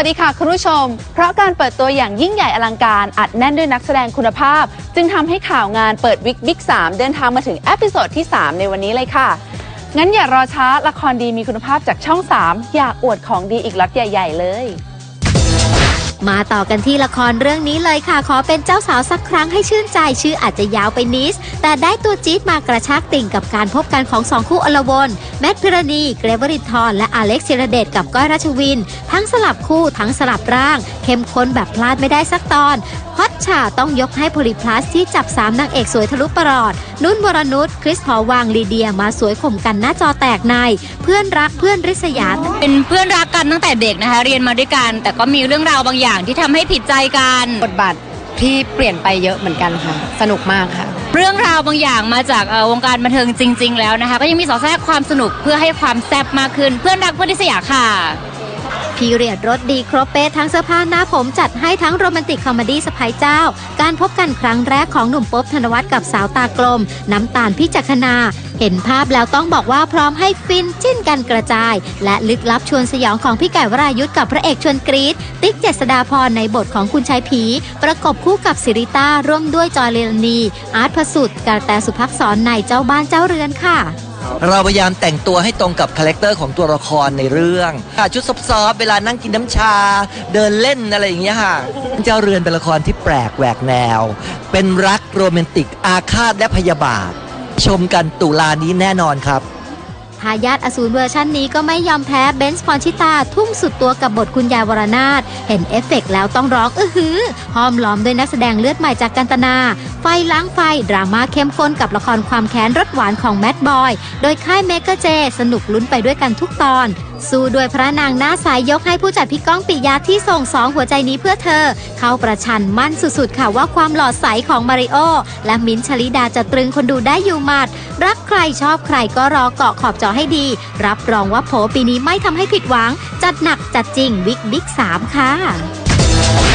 วัสดีค่ะคุณผู้ชม เพราะการเปิดตัวอย่างยิ่งใหญ่อลังการ อัดแน่นด้วยนักแสดงคุณภาพ จึงทำให้ข่าวงานเปิดวิกบิ๊ก3เดินทางมาถึงเอพิโซดที่ 3 ในวันนี้เลยค่ะ งั้นอย่ารอช้าละครดีมีคุณภาพจากช่อง 3 อยากอวดของดีอีกล็อตใหญ่ ๆ เลย มาต่อกันที่ละครเรื่องนี้เลยค่ะ ขอเป็นเจ้าสาวสักครั้งให้ชื่นใจชื่ออาจจะยาวไปนิดแต่ได้ตัวจี๊ดมากระชากติ่งกับการพบกันของสองคู่อลวนแมทพิรณี เกรเวรินทร์และอเล็กซ์เชรเดตกับก้อยราชวิน ทั้งสลับคู่ทั้งสลับร่าง เข้มข้นแบบพลาดไม่ได้สักตอนฮอตฉาต้องยกให้โพลิพลัสที่จับสามนางเอกสวยทะลุประหลอด นุ่นวรนุชคริสหอวังลีเดียมาสวยข่มกันหน้าจอแตกใน เพื่อนรักเพื่อนริษยา เป็นเพื่อนรักกันตั้งแต่เด็กนะคะ เรียนมาด้วยกัน แต่ก็มีเรื่องราวบางอย่างที่ทำให้ผิดใจกัน บทบาทที่เปลี่ยนไปเยอะเหมือนกันค่ะ สนุกมากค่ะ เรื่องราวบางอย่างมาจากเอ่อวงการบันเทิงจริง ๆ แล้วนะคะ ก็ยังมีสอดแทรกความสนุกเพื่อให้ความแซ่บมากขึ้นเพื่อนรักเพื่อนทิสยาค่ะ พีเรียดรถดีครบเป๊ะทั้งเสื้อผ้าหน้าผมจัดให้ทั้งโรแมนติกคอมเมดี้สไปเจ้า การพบกันครั้งแรกของหนุ่มป๊บธนวัฒน์กับสาวตากลม น้ำตาลพิจักขณาเห็นภาพแล้วต้องบอกว่าพร้อมให้ฟินจิ้นกันกระจาย และลึกลับชวนสยองของพี่ไก่วรายุทธ์กับพระเอกชวนกรีดติ๊กเจษดาพรในบทของคุณชายผี ประกบคู่กับสิริต้าร่วมด้วยจอยเลนีอาร์ตพสุดกาแตสุภักษรในเจ้าบ้านเจ้าเรือนค่ะ เราพยายามแต่งตัวให้ตรงกับคาแรคเตอร์ของตัวละครในเรื่องค่ะชุดซอฟๆเวลานั่งกินน้ำชา เดินเล่นอะไรอย่างเงี้ยค่ะ เจ้าเรือนเป็นละครที่แปลกแหวกแนว เป็นรักโรแมนติกอาฆาตและพยาบาท ชมกันตุลานี้แน่นอนครับ ทายาทอสูรเวอร์ชันนี้ก็ไม่ยอมแพ้เบนซ์พรชิตา ทุ่มสุดตัวกับบทคุณยายวรนาถเห็นเอฟเฟกต์แล้วต้องร้องอื้อหือห้อมล้อมด้วยนักแสดงเลือดใหม่จากกันตนา ไฟล้างไฟ ดราม่าเข้มข้นกับละครความแค้นรสหวานของแมดบอย โดยค่ายเมกกาเจ สนุกลุ้นไปด้วยกันทุกตอนสู้ด้วยพระนางหน้าสายยกให้ผู้จัดพี่ก้องปิยาที่ส่งสองหัวใจนี้เพื่อเธอ เข้าประชันมั่นสุดๆ ค่ะว่าความหล่อใสของมาริโอ และมิ้นท์ชลิดาจะตรึงคนดูได้อยู่หมัด รักใครชอบใครก็รอเกาะขอบจอให้ดี รับรองว่าโผปีนี้ไม่ทำให้ผิดหวัง จัดหนักจัดจริงวิกบิ๊ก3ค่ะ